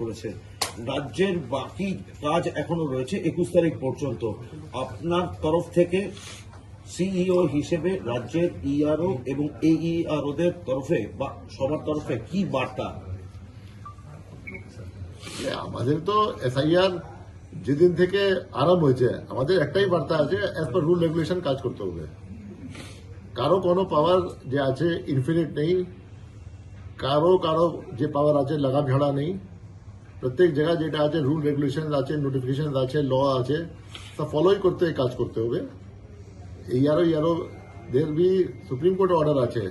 করেছে রাজ্যের বাকি কাজ এখনও রয়েছে একুশ তারিখ পর্যন্ত। আপনার তরফ থেকে সিইও হিসেবে রাজ্যের ইআরও এবং এইইআরও দের তরফে বা সবার তরফে কি বার্তা? আমাদের তো এসআইআর যেদিন থেকে আরম্ভ হয়েছে, আমাদের একটাই বার্তা আছে অ্যাজ পার রুল রেগুলেশন কাজ করতে হবে। কারও কোনো পাওয়ার যে আছে ইনফিনিট নেই, কারও কারও যে পাওয়ার আছে লাগাম ঝাড়া নেই প্রত্যেক জায়গায় যেটা আছে রুল রেগুলেশন আছে নোটিফিকেশন আছে ল আছে সব ফলোই করতে কাজ করতে হবে ইয়ারও ইয়ারও দের বি সুপ্রিম কোর্ট অর্ডার আছে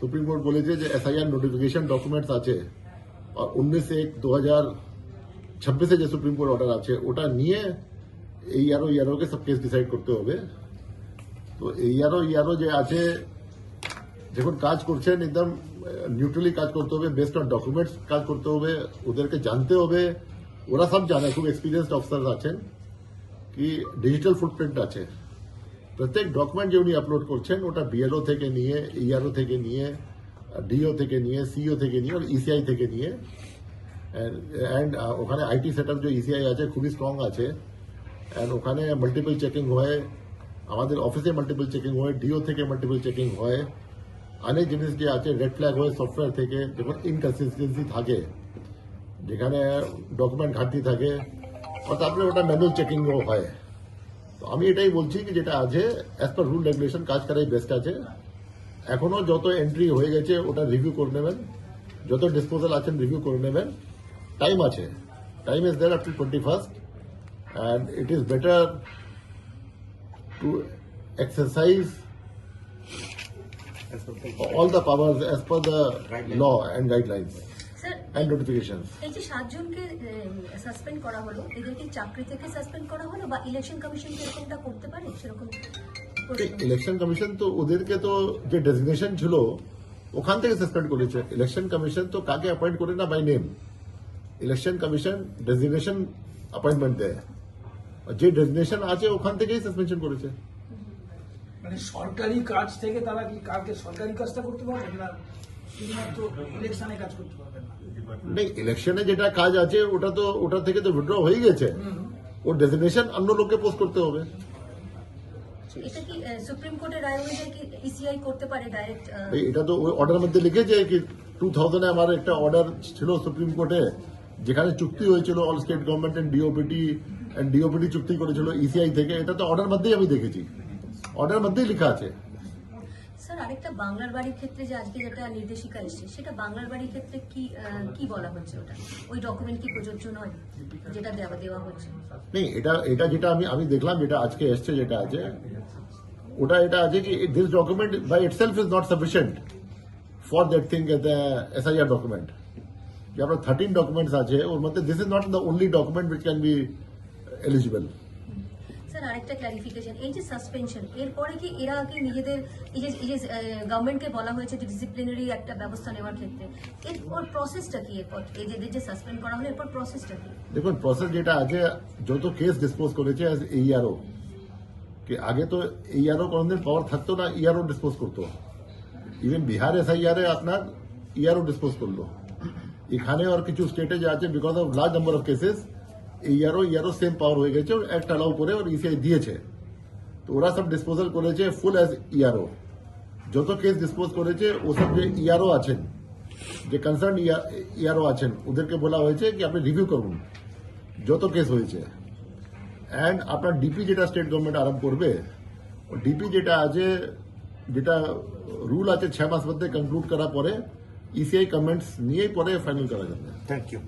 সুপ্রিম কোর্ট বলেছে যে এসআইআর নোটিফিকেশন ডকুমেন্টস আছে আর উনিশ এক দু হাজার ছাব্বিশে যে সুপ্রিম কোর্ট অর্ডার আছে ওটা নিয়ে এই ইয়ারও ইয়ারোকে সব কেস ডিসাইড করতে হবে তো এই ইয়ারও ইয়ারও যে আছে যখন কাজ করছেন একদম নিউট্রালি কাজ করতে হবে বেস্ট অন ডকুমেন্টস কাজ করতে হবে ওদেরকে জানতে হবে ওরা সব জানে খুব এক্সপিরিয়েন্সড অফিসার আছেন কি ডিজিটাল ফুটপ্রিন্ট আছে প্রত্যেক ডকুমেন্ট যে উনি আপলোড করছেন ওটা বিএলও থেকে নিয়ে ইআরও থেকে নিয়ে ডিও থেকে নিয়ে সিও থেকে নিয়ে আর ইসিআই থেকে নিয়ে অ্যান্ড ওখানে আইটি সেট যে ইসিআই আছে খুবই স্ট্রং আছে অ্যান্ড ওখানে মাল্টিপল চেকিং হয় আমাদের অফিসে মাল্টিপল চেকিং হয় ডিও থেকে মাল্টিপল চেকিং হয় অনেক জিনিস যে আছে? রেড ফ্ল্যাগ হয় সফটওয়্যার থেকে যখন ইনকনসিস্টেন্সি থাকে। যেখানে ডকুমেন্ট ঘাটতি থাকে তারপরে ওটা ম্যানুয়াল চেকিংও হয়। তো আমি এটাই বলছি কি যেটা আছে অ্যাজ পার রুল রেগুলেশন কাজ করাই বেস্ট আছে। এখনও যত এন্ট্রি হয়ে গেছে, ওটা রিভিউ করে নেবেন। যত ডিসপোজাল আছেন রিভিউ করে নেবেন। টাইম আছে। Time is there up to twenty first and it is better to exercise all the powers as per the law and guidelines. Sir and notifications. এই যে সাতজনকে সাসপেন্ড করা হলো এদের কি চাকরি থেকে সাসপেন্ড করা হলো বা ইলেকশন কমিশন কি এরকমটা করতে পারে? সেরকম। ইলেকশন কমিশন তো ওদেরকে তো যে ডেজিগনেশন ছিল ওখান থেকে সাসপেন্ড করেছে। ইলেকশন কমিশন তো কাকে অ্যাপয়েন্ট করে না by name election commission designation appointment দেয়। যে ডেজিগনেশন আছে ওখান থেকেই সাসপেনশন করেছে। মানে সরকারি কাজ থেকে তারা কি কালকে সরকারি কাজটা করতে পারবেন না? শুধুমাত্র ইলেকশনে কাজ করতে পারবেন না। ইলেকশনে যেটা কাজ আছে ওটা তো ওটা থেকে তো উইথড্র হয়ে গেছে। ও ডেজিগনেশন অন্য লোককে পোস্ট করতে হবে। এটা কি সুপ্রিম কোর্টের রায় অনুযায়ী কি ইসিআই করতে পারে ডাইরেক্ট এই এটা তো অর্ডার মধ্যে লিখেছে কি টু থাউজেন্ডে আমার একটা অর্ডার ছিল সুপ্রিম কোর্টে যেখানে চুক্তি হয়েছিল all state government and DOPT and DOPT চুক্তি করেছিল ইসিআই থেকে। এটা তো অর্ডার মধ্যেই আমি দেখেছি। অর্ডার মধ্যেই লেখা আছে। স্যার আরেকটা বাংলার বাড়ির ক্ষেত্রে যে আজকে যেটা নির্দেশিকা এসছে সেটা বাংলার বাড়ির ক্ষেত্রে কি কি বলা হচ্ছে ওটা? ওই ডকুমেন্ট কি প্রযোজ্য নয় যেটা দেওয়া দেওয়া হচ্ছে? নেই এটা এটা যেটা আমি আমি দেখলাম যেটা আজকে এসছে যেটা আছে ওটা এটা আছে কি this document by itself is not sufficient for that thing SIR document যে আপনার থার্টিন ডকুমেন্টস আছে ওর মধ্যে this is not the only document which can be eligible আরেকটা ক্লারিফিকেশন এই যে সাসপেনশন এরপরে কি এরা কি নিজেদের, এই যে এই যে গভর্নমেন্টকে বলা হয়েছে যে ডিসিপ্লিনারি একটা ব্যবস্থা নেওয়ার ক্ষেত্রে এর ওর প্রসেসটা কি এরপর? এই যে যে সাসপেন্ড করা হলো, এরপর প্রসেসটা কি? দেখুন প্রসেস যেটা আছে, যত কেস ডিসপোজ করেছে এইআরও কি আগে তো এইআরও কোনোদিন পাওয়ার থাকতো না ইআরও ডিসপোজ করতো। ইভেন বিহার এসআইআর এ আপনার ইআরও ডিসপোজ করল। এখানে আর কিছু স্টেটে যে আছে because of large number of cases AERO ERO same power হয়ে গেছে, একটা অ্যালাউ করে ওর ইসিআই দিয়েছে। তো ওরা সব ডিসপোজাল করেছে ফুল অ্যাজ ইআরও যত কেস ডিসপোজ করেছে ওসব যে ইআরও আছেন, যে কনসার্ন ইআরও আছেন, ওদেরকে বলা হয়েছে কি আপনি রিভিউ করুন, যত কেস হয়েছে। অ্যান্ড আপনার ডিপি যেটা স্টেট গভর্নমেন্ট আরম্ভ করবে ডিপি যেটা আছে, যেটা রুল আছে ছ মাস মধ্যে কনক্লুড করার পরে ইসিআই কমেন্টস নিয়েই পরে ফাইনাল করা যাবে। Thank you